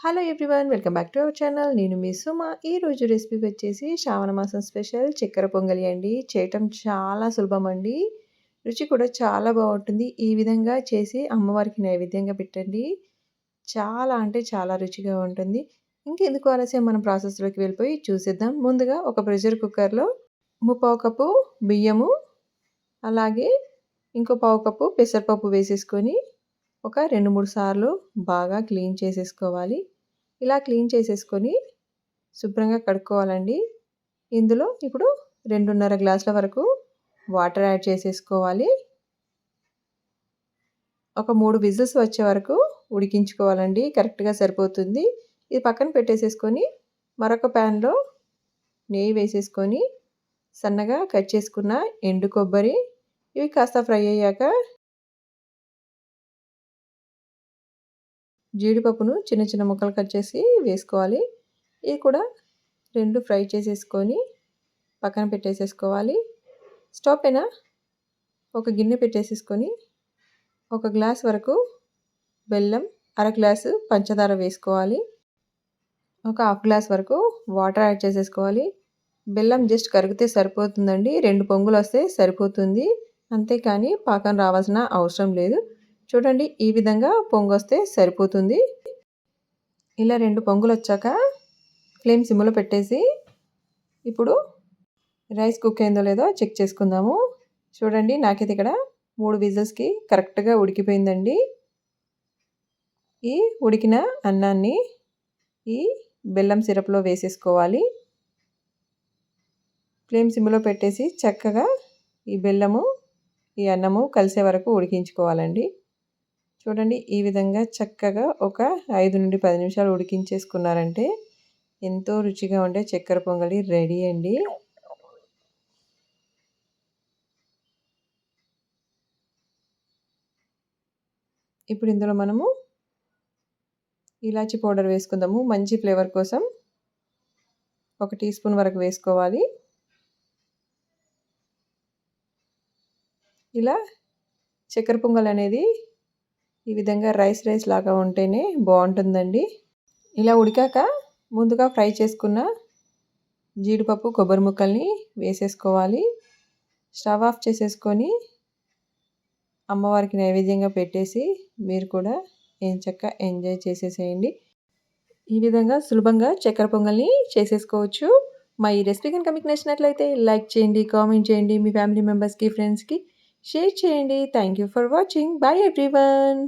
Hello everyone welcome back to our channel నేను మీ సుమ. ఈరోజు రెసిపీ వచ్చేసి శ్రావణ మాసం స్పెషల్ చక్కెర పొంగలి అండి. చేయటం చాలా సులభం అండి. రుచి కూడా చాలా బాగుంటుంది. ఈ విధంగా చేసి అమ్మవారికి నైవేద్యంగా పెట్టండి. చాలా అంటే చాలా రుచిగా ఉంటుంది. ఇంకెందుకు ఆలస్యం? మనం ప్రాసెస్లోకి వెళ్ళిపోయి చూసేద్దాం. ముందుగా ఒక ప్రెషర్ కుక్కర్లో ముప్పావు కప్పు బియ్యము అలాగే ఇంకో పావు కప్పు పెసరపప్పు వేసేసుకొని ఒక రెండు మూడు సార్లు బాగా క్లీన్ చేసేసుకోవాలి. ఇలా క్లీన్ చేసేసుకొని శుభ్రంగా కడుక్కోవాలండి. ఇందులో ఇప్పుడు రెండున్నర గ్లాసుల వరకు వాటర్ యాడ్ చేసేసుకోవాలి. ఒక మూడు విజిల్స్ వచ్చే వరకు ఉడికించుకోవాలండి. కరెక్ట్గా సరిపోతుంది. ఇది పక్కన పెట్టేసేసుకొని మరొక ప్యాన్లో నెయ్యి వేసేసుకొని సన్నగా కట్ చేసుకున్న ఎండు కొబ్బరి ఇవి కాస్త ఫ్రై అయ్యాక జీడిపప్పును చిన్న చిన్న ముక్కలు కట్ చేసి వేసుకోవాలి. ఇది కూడా రెండు ఫ్రై చేసేసుకొని పక్కన పెట్టేసేసుకోవాలి. స్టవ్ పైన ఒక గిన్నె పెట్టేసేసుకొని ఒక గ్లాస్ వరకు బెల్లం అర గ్లాసు పంచదార వేసుకోవాలి. ఒక హాఫ్ గ్లాస్ వరకు వాటర్ యాడ్ చేసేసుకోవాలి. బెల్లం జస్ట్ కరిగితే సరిపోతుందండి. రెండు పొంగులు వస్తే సరిపోతుంది. అంతేకాని పాకం రావాల్సిన అవసరం లేదు. చూడండి ఈ విధంగా పొంగొస్తే సరిపోతుంది. ఇలా రెండు పొంగులు వచ్చాక ఫ్లేమ్ సిమ్లో పెట్టేసి ఇప్పుడు రైస్ కుక్ అయిందో లేదో చెక్ చేసుకుందాము. చూడండి నాకైతే ఇక్కడ మూడు విజిల్స్కి కరెక్ట్గా ఉడికిపోయిందండి. ఈ ఉడికిన అన్నాన్ని ఈ బెల్లం సిరప్లో వేసేసుకోవాలి. ఫ్లేమ్ సిమ్లో పెట్టేసి చక్కగా ఈ బెల్లము ఈ అన్నము కలిసే వరకు ఉడికించుకోవాలండి. చూడండి ఈ విధంగా చక్కగా ఒక ఐదు నుండి పది నిమిషాలు ఉడికించేసుకున్నారంటే ఎంతో రుచిగా ఉండే చక్కెర పొంగలి రెడీ అండి. ఇప్పుడు ఇందులో మనము ఇలాచి పౌడర్ వేసుకుందాము. మంచి ఫ్లేవర్ కోసం ఒక టీ స్పూన్ వరకు వేసుకోవాలి. ఇలా చక్కెర పొంగల్ అనేది ఈ విధంగా రైస్ రైస్ లాగా ఉంటేనే బాగుంటుందండి. ఇలా ఉడికాక ముందుగా ఫ్రై చేసుకున్న జీడిపప్పు కొబ్బరి ముక్కల్ని వేసేసుకోవాలి. స్టవ్ ఆఫ్ చేసేసుకొని అమ్మవారికి నైవేద్యంగా పెట్టేసి మీరు కూడా ఏం చక్క ఎంజాయ్ చేసేసేయండి. ఈ విధంగా సులభంగా చక్కెర పొంగల్ని చేసేసుకోవచ్చు. మా ఈ రెసిపీ కనుక మీకు నచ్చినట్లయితే లైక్ చేయండి కామెంట్ చేయండి మీ ఫ్యామిలీ మెంబర్స్కి ఫ్రెండ్స్కి. షేర్ చేయండి thank you for watching bye everyone